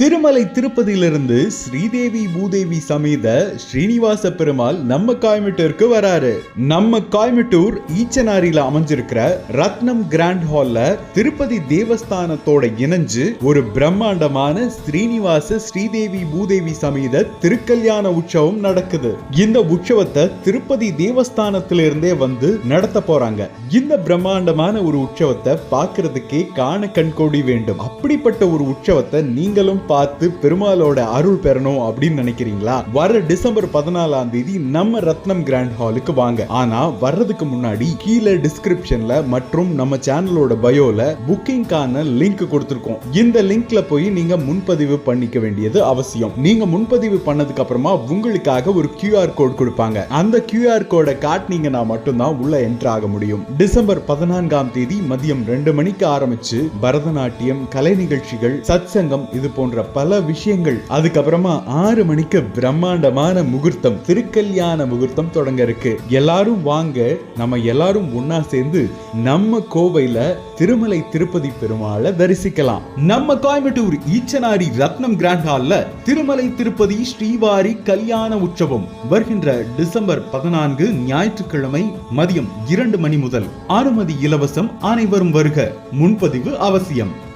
திருமலை திருப்பதியிலிருந்து ஸ்ரீதேவி பூதேவி சமேத ஸ்ரீனிவாச பெருமாள் நம்ம கோயம்புத்தூருக்கு வராரு. நம்ம கோயம்புத்தூர் ஈச்சனாரியில அமைஞ்சிருக்கிற ரத்னம் கிராண்ட் ஹால்ல திருப்பதி தேவஸ்தானத்தோட இணைஞ்சு ஒரு பிரம்மாண்டமான ஸ்ரீனிவாச ஸ்ரீதேவி பூதேவி சமேத திருக்கல்யாண உற்சவம் நடக்குது. இந்த உற்சவத்தை திருப்பதி தேவஸ்தானத்திலிருந்தே வந்து நடத்த போறாங்க. இந்த பிரம்மாண்டமான ஒரு உற்சவத்தை பார்க்கறதுக்கே காண கண்கோடி வேண்டும். அப்படிப்பட்ட ஒரு உற்சவத்தை நீங்களும் பார்த்து பெருமாளோட அருள் பெறணும் அப்படின்னு நினைக்கிறீங்களா? வர டிசம்பர் பதினாலாம் தேதி நம்ம ரத்னம் கிராண்ட் ஹாலுக்கு வாங்க. ஆனா வர்றதுக்கு முன்னாடி கீழே டிஸ்கிரிப்ஷன்ல மற்றும் நம்ம சேனலோட பயோல புக்கிங்கான லிங்க் கொடுத்துருக்கோம். இந்த லிங்க்ல போய் நீங்க முன்பதிவு பண்ணிக்க வேண்டியது அவசியம். நீங்க முன்பதிவு பண்ணதுக்கு அப்புறமா உங்களுக்காக ஒரு கியூஆர் கோட் கொடுப்பாங்க. அந்த கியூஆர் கோடை காட்டினீங்கன்னா மட்டும்தான் உள்ள என்ட்ரு ஆக முடியும். டிசம்பர் பதினான்காம் தேதி மதியம் ரெண்டு மணிக்கு ஆரம்பிச்சு பரதநாட்டியம் கலை நிகழ்ச்சிகள் சத்சங்கம் இது போன்ற போன்ற பல விஷயங்கள். அதுக்கப்புறமா ஆறு மணிக்கு பிரம்மாண்டமான முகூர்த்தம் திருக்கல்யாண முகூர்த்தம் தொடங்க இருக்கு. எல்லாரும் வாங்க நம்ம எல்லாரும் ஒன்னா சேர்ந்து நம்ம கோவையில திருமலை திருப்பதி பெருமாளை தரிசிக்கலாம். நம்ம கோயம்புத்தூர் ஈச்சனாரி ரத்னம் கிராண்ட் ஹால்ல திருமலை திருப்பதி ஸ்ரீவாரி கல்யாண உற்சவம் வருகின்ற டிசம்பர் பதினான்கு ஞாயிற்றுக்கிழமை மதியம் இரண்டு மணி முதல் அனுமதி இலவசம் அனைவரும் வருக. முன்பதிவு அவசியம்.